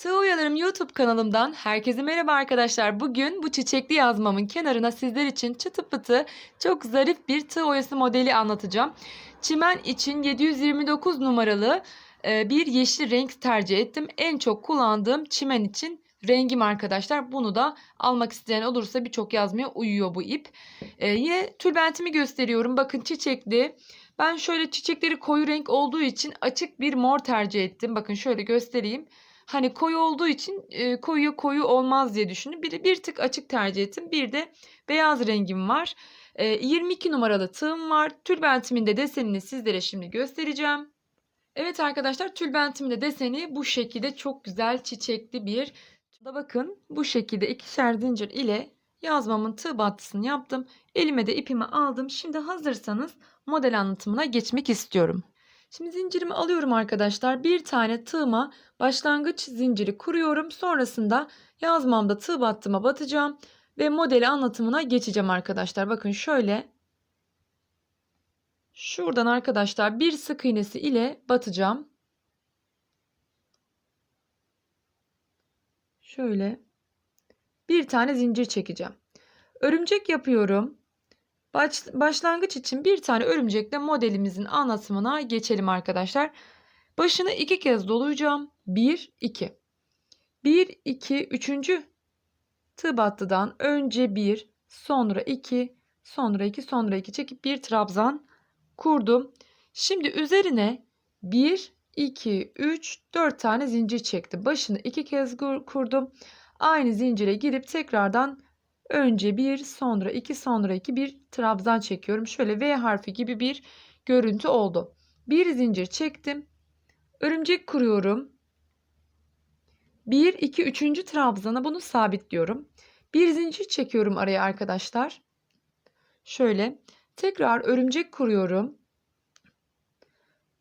Tığ Oyalarım YouTube kanalımdan herkese merhaba arkadaşlar. Bugün bu çiçekli yazmamın kenarına sizler için çıtı pıtı çok zarif bir tığ oyası modeli anlatacağım. Çimen için 729 numaralı e, bir yeşil renk tercih ettim. En çok kullandığım çimen için rengim arkadaşlar. Bunu da almak isteyen olursa birçok yazmaya uyuyor bu ip. E, yine tülbentimi gösteriyorum. Bakın çiçekli. Ben şöyle çiçekleri koyu renk olduğu için açık bir mor tercih ettim. Bakın şöyle göstereyim. Hani koyu olduğu için e, koyu koyu olmaz diye düşündüm. Bir, bir tık açık tercih ettim. Bir de beyaz rengim var. E, 22 numaralı tığım var. Tülbentimin de desenini sizlere şimdi göstereceğim. Evet arkadaşlar tülbentimin de deseni bu şekilde çok güzel çiçekli bir. Da bakın bu şekilde ikişer zincir ile yazmamın tığ battısını yaptım. Elime de ipimi aldım. Şimdi hazırsanız model anlatımına geçmek istiyorum. Şimdi zincirimi alıyorum arkadaşlar. Bir tane tığıma başlangıç zinciri kuruyorum. Sonrasında yazmamda tığ battıma batacağım ve modeli anlatımına geçeceğim arkadaşlar. Bakın şöyle şuradan arkadaşlar bir sık iğnesi ile batacağım. Şöyle bir tane zincir çekeceğim. Örümcek yapıyorum. Baş, başlangıç için bir tane örümcekle modelimizin anlatımına geçelim arkadaşlar. Başını iki kez dolayacağım. 1, 2. 1, 2, 3. tığ battıdan önce 1, sonra 2, sonra 2, sonra 2 çekip bir trabzan kurdum. Şimdi üzerine 1, 2, 3, 4 tane zincir çektim. Başını iki kez kurdum. Aynı zincire girip tekrardan Önce bir, sonra iki, sonra iki bir trabzan çekiyorum. Şöyle V harfi gibi bir görüntü oldu. Bir zincir çektim. Örümcek kuruyorum. 1, 2, 3. trabzana bunu sabitliyorum. Bir zincir çekiyorum araya arkadaşlar. Şöyle tekrar örümcek kuruyorum.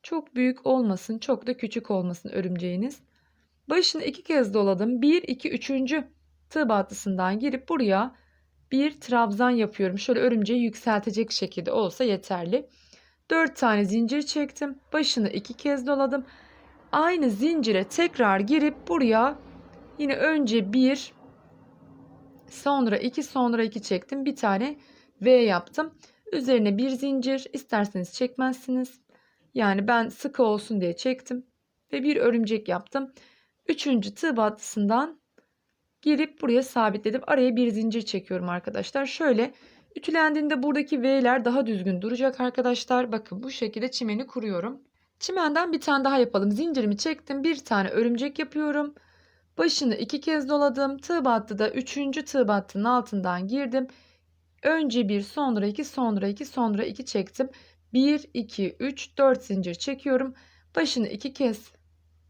Çok büyük olmasın, çok da küçük olmasın örümceğiniz. Başını iki kez doladım. 1, 2, 3 tığ battısından girip buraya bir trabzan yapıyorum. Şöyle örümceği yükseltecek şekilde olsa yeterli. 4 tane zincir çektim. Başını iki kez doladım. Aynı zincire tekrar girip buraya yine önce bir sonra iki sonra iki çektim. Bir tane V yaptım. Üzerine bir zincir isterseniz çekmezsiniz. Yani ben sıkı olsun diye çektim ve bir örümcek yaptım. Üçüncü tığ battısından girip buraya sabitledim. Araya bir zincir çekiyorum arkadaşlar. Şöyle ütülendiğinde buradaki V'ler daha düzgün duracak arkadaşlar. Bakın bu şekilde çimeni kuruyorum. Çimenden bir tane daha yapalım. Zincirimi çektim. Bir tane örümcek yapıyorum. Başını iki kez doladım. Tığ battıda üçüncü tığ battının altından girdim. Önce bir sonra iki sonra iki sonra iki çektim. 1 2 3 4 zincir çekiyorum. Başını iki kez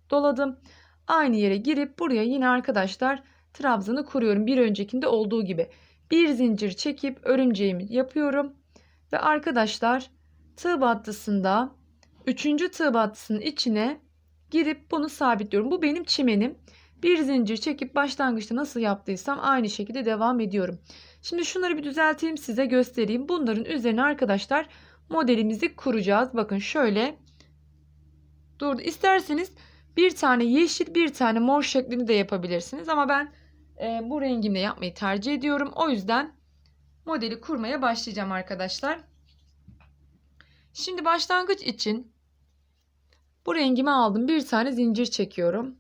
doladım. Aynı yere girip buraya yine arkadaşlar trabzanı kuruyorum. Bir öncekinde olduğu gibi. Bir zincir çekip örümceğimi yapıyorum. Ve arkadaşlar tığ battısında 3. tığ battısının içine girip bunu sabitliyorum. Bu benim çimenim. Bir zincir çekip başlangıçta nasıl yaptıysam aynı şekilde devam ediyorum. Şimdi şunları bir düzelteyim size göstereyim. Bunların üzerine arkadaşlar modelimizi kuracağız. Bakın şöyle durdu. İsterseniz bir tane yeşil bir tane mor şeklini de yapabilirsiniz. Ama ben e, bu rengimle yapmayı tercih ediyorum. O yüzden modeli kurmaya başlayacağım arkadaşlar. Şimdi başlangıç için bu rengimi aldım. Bir tane zincir çekiyorum.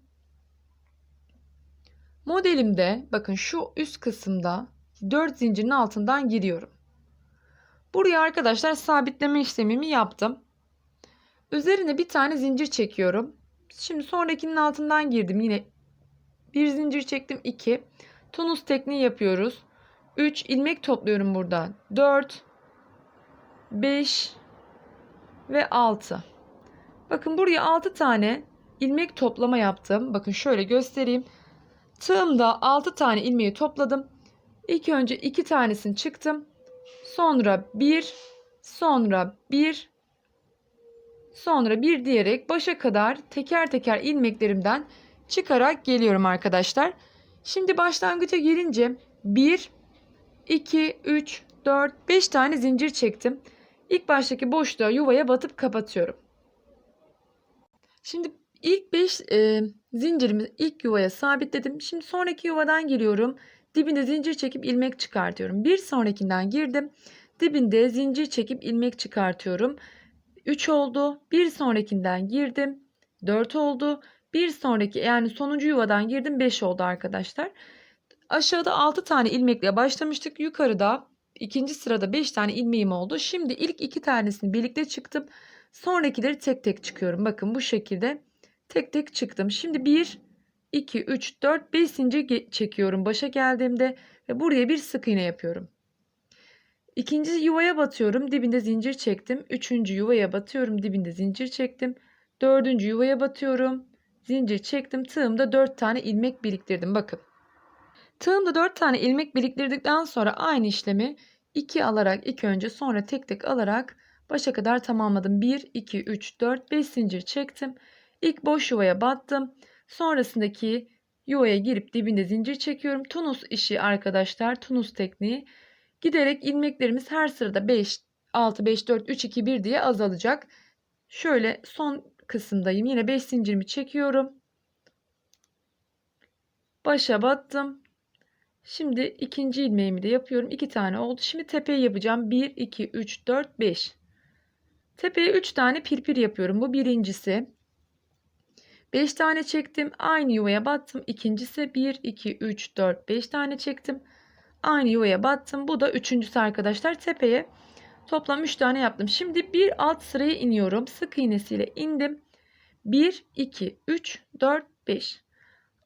Modelimde bakın şu üst kısımda 4 zincirin altından giriyorum. Buraya arkadaşlar sabitleme işlemimi yaptım. Üzerine bir tane zincir çekiyorum. Şimdi sonrakinin altından girdim. Yine bir zincir çektim 2. Tunus tekniği yapıyoruz. 3 ilmek topluyorum burada. 4 5 ve 6. Bakın buraya 6 tane ilmek toplama yaptım. Bakın şöyle göstereyim. Tığımda 6 tane ilmeği topladım. İlk önce 2 tanesini çıktım. Sonra 1, sonra 1, sonra 1 diyerek başa kadar teker teker ilmeklerimden çıkarak geliyorum arkadaşlar. Şimdi başlangıca gelince 1, 2, 3, 4, 5 tane zincir çektim. İlk baştaki boşluğa yuvaya batıp kapatıyorum. Şimdi ilk 5 e, Zincirimi ilk yuvaya sabitledim. Şimdi sonraki yuvadan giriyorum. Dibinde zincir çekip ilmek çıkartıyorum. Bir sonrakinden girdim. Dibinde zincir çekip ilmek çıkartıyorum. 3 oldu. Bir sonrakinden girdim. 4 oldu. Bir sonraki yani sonuncu yuvadan girdim 5 oldu arkadaşlar. Aşağıda 6 tane ilmekle başlamıştık. Yukarıda ikinci sırada 5 tane ilmeğim oldu. Şimdi ilk 2 tanesini birlikte çıktım. Sonrakileri tek tek çıkıyorum. Bakın bu şekilde tek tek çıktım. Şimdi 1, 2, 3, 4, 5 zincir çekiyorum başa geldiğimde ve buraya bir sık iğne yapıyorum. İkinci yuvaya batıyorum. Dibinde zincir çektim. Üçüncü yuvaya batıyorum. Dibinde zincir çektim. Dördüncü yuvaya batıyorum. Zincir çektim. Tığımda dört tane ilmek biriktirdim. Bakın. Tığımda dört tane ilmek biriktirdikten sonra aynı işlemi 2 alarak ilk önce sonra tek tek alarak başa kadar tamamladım. 1, 2, 3, 4, 5 zincir çektim. İlk boş yuvaya battım. Sonrasındaki yuvaya girip dibinde zincir çekiyorum. Tunus işi arkadaşlar. Tunus tekniği. Giderek ilmeklerimiz her sırada 5, 6, 5, 4, 3, 2, 1 diye azalacak. Şöyle son kısımdayım. Yine 5 zincirimi çekiyorum. Başa battım. Şimdi ikinci ilmeğimi de yapıyorum. 2 tane oldu. Şimdi tepeyi yapacağım. 1, 2, 3, 4, 5. Tepeye 3 tane pirpir yapıyorum. Bu birincisi. 5 tane çektim. Aynı yuvaya battım. İkincisi 1, 2, 3, 4, 5 tane çektim. Aynı yuvaya battım. Bu da üçüncüsü arkadaşlar. Tepeye toplam 3 tane yaptım. Şimdi bir alt sıraya iniyorum. Sık iğnesiyle indim. 1, 2, 3, 4, 5.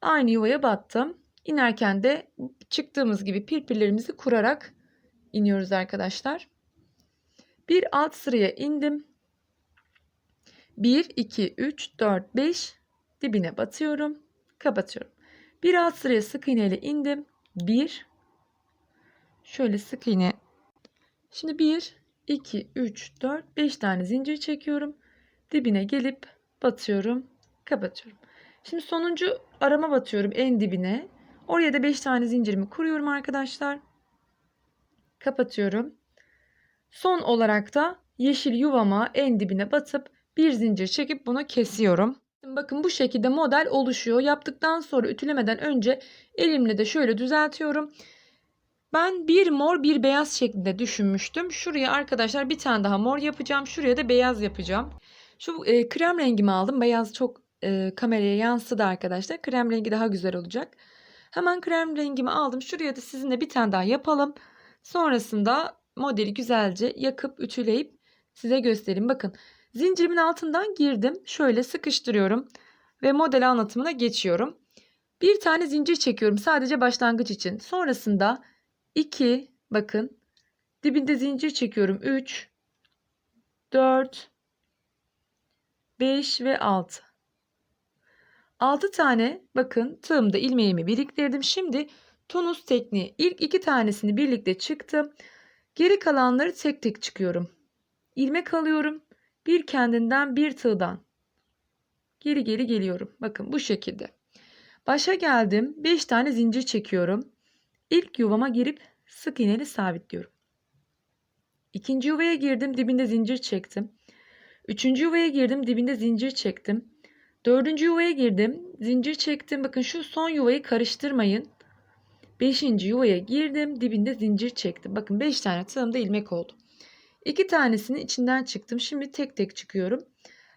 Aynı yuvaya battım. İnerken de çıktığımız gibi pirpirlerimizi kurarak iniyoruz arkadaşlar. Bir alt sıraya indim. 1, 2, 3, 4, 5 dibine batıyorum. Kapatıyorum. Bir alt sıraya sık iğne ile indim. 1 Şöyle sık iğne. Şimdi 1, 2, 3, 4, 5 tane zincir çekiyorum. Dibine gelip batıyorum. Kapatıyorum. Şimdi sonuncu arama batıyorum en dibine. Oraya da 5 tane zincirimi kuruyorum arkadaşlar. Kapatıyorum. Son olarak da yeşil yuvama en dibine batıp bir zincir çekip bunu kesiyorum. Bakın bu şekilde model oluşuyor. Yaptıktan sonra ütülemeden önce elimle de şöyle düzeltiyorum. Ben bir mor bir beyaz şeklinde düşünmüştüm. Şuraya arkadaşlar bir tane daha mor yapacağım. Şuraya da beyaz yapacağım. Şu e, krem rengimi aldım. Beyaz çok e, kameraya yansıdı arkadaşlar. Krem rengi daha güzel olacak. Hemen krem rengimi aldım. Şuraya da sizinle bir tane daha yapalım. Sonrasında modeli güzelce yakıp ütüleyip size göstereyim. Bakın zincirimin altından girdim. Şöyle sıkıştırıyorum ve model anlatımına geçiyorum. Bir tane zincir çekiyorum sadece başlangıç için. Sonrasında 2 bakın. Dibinde zincir çekiyorum. 3 4 5 ve 6 6 tane bakın tığımda ilmeğimi biriktirdim. Şimdi tonus tekniği. İlk iki tanesini birlikte çıktım. Geri kalanları tek tek çıkıyorum. İlmek alıyorum. Bir kendinden bir tığdan. Geri geri geliyorum. Bakın bu şekilde. Başa geldim. 5 tane zincir çekiyorum İlk yuvama girip sık iğneli sabitliyorum. İkinci yuvaya girdim dibinde zincir çektim. Üçüncü yuvaya girdim dibinde zincir çektim. Dördüncü yuvaya girdim zincir çektim. Bakın şu son yuvayı karıştırmayın. Beşinci yuvaya girdim dibinde zincir çektim. Bakın beş tane tığımda ilmek oldu. İki tanesini içinden çıktım. Şimdi tek tek çıkıyorum.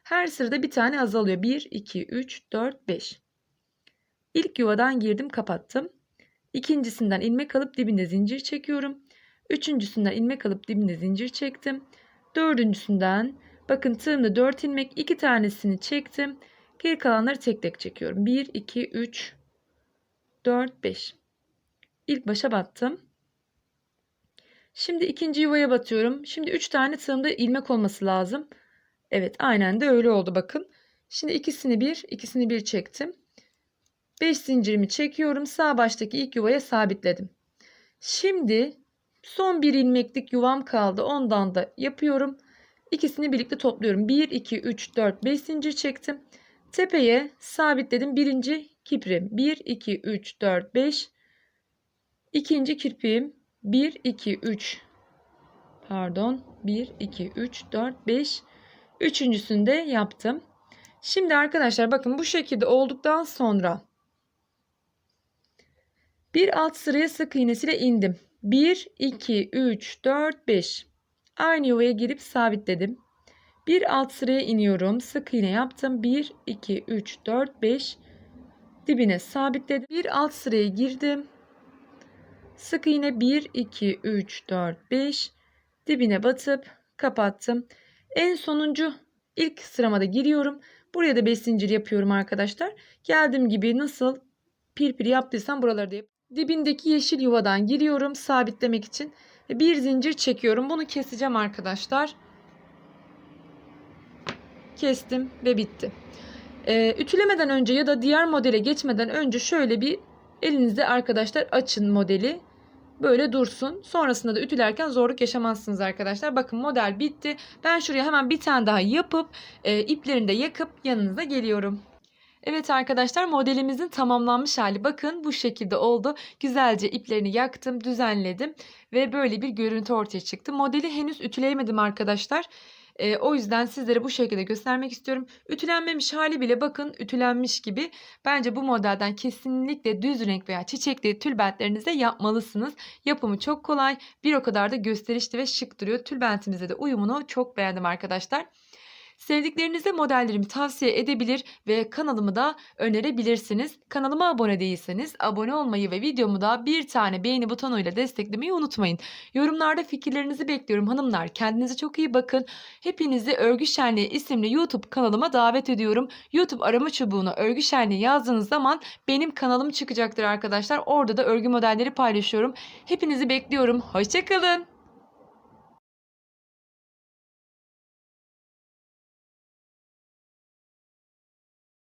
Her sırada bir tane azalıyor. 1, 2, 3, 4, 5. İlk yuvadan girdim kapattım. İkincisinden ilmek alıp dibinde zincir çekiyorum. Üçüncüsünden ilmek alıp dibinde zincir çektim. Dördüncüsünden bakın tığımda 4 ilmek iki tanesini çektim. Geri kalanları tek tek çekiyorum. 1, 2, 3, 4, 5. İlk başa battım. Şimdi ikinci yuvaya batıyorum. Şimdi 3 tane tığımda ilmek olması lazım. Evet aynen de öyle oldu bakın. Şimdi ikisini bir, ikisini bir çektim. 5 zincirimi çekiyorum. Sağ baştaki ilk yuvaya sabitledim. Şimdi son bir ilmeklik yuvam kaldı. Ondan da yapıyorum. İkisini birlikte topluyorum. 1, 2, 3, 4, 5 zincir çektim. Tepeye sabitledim. Birinci kiprim. 1, 2, 3, 4, 5. İkinci kirpiğim. 1, 2, 3. Pardon. 1, 2, 3, 4, 5. Üçüncüsünü de yaptım. Şimdi arkadaşlar bakın bu şekilde olduktan sonra bir alt sıraya sık iğnesiyle indim. 1, 2, 3, 4, 5. Aynı yuvaya girip sabitledim. Bir alt sıraya iniyorum. Sık iğne yaptım. 1, 2, 3, 4, 5. Dibine sabitledim. Bir alt sıraya girdim. Sık iğne 1, 2, 3, 4, 5. Dibine batıp kapattım. En sonuncu ilk sırama da giriyorum. Buraya da 5 zincir yapıyorum arkadaşlar. Geldiğim gibi nasıl pirpir yaptıysam buraları da yap. Dibindeki yeşil yuvadan giriyorum sabitlemek için. Ve bir zincir çekiyorum. Bunu keseceğim arkadaşlar. Kestim ve bitti. Ee, ütülemeden önce ya da diğer modele geçmeden önce şöyle bir elinizde arkadaşlar açın modeli. Böyle dursun. Sonrasında da ütülerken zorluk yaşamazsınız arkadaşlar. Bakın model bitti. Ben şuraya hemen bir tane daha yapıp e, iplerini de yakıp yanınıza geliyorum. Evet arkadaşlar modelimizin tamamlanmış hali bakın bu şekilde oldu. Güzelce iplerini yaktım, düzenledim ve böyle bir görüntü ortaya çıktı. Modeli henüz ütüleyemedim arkadaşlar. Ee, o yüzden sizlere bu şekilde göstermek istiyorum. Ütülenmemiş hali bile bakın ütülenmiş gibi. Bence bu modelden kesinlikle düz renk veya çiçekli tülbentlerinize yapmalısınız. Yapımı çok kolay. Bir o kadar da gösterişli ve şık duruyor. Tülbentimizde de uyumunu çok beğendim arkadaşlar. Sevdiklerinize modellerimi tavsiye edebilir ve kanalımı da önerebilirsiniz. Kanalıma abone değilseniz abone olmayı ve videomu da bir tane beğeni butonuyla desteklemeyi unutmayın. Yorumlarda fikirlerinizi bekliyorum hanımlar. Kendinize çok iyi bakın. Hepinizi Örgü Şenliği isimli YouTube kanalıma davet ediyorum. YouTube arama çubuğuna Örgü Şenliği yazdığınız zaman benim kanalım çıkacaktır arkadaşlar. Orada da örgü modelleri paylaşıyorum. Hepinizi bekliyorum. Hoşçakalın.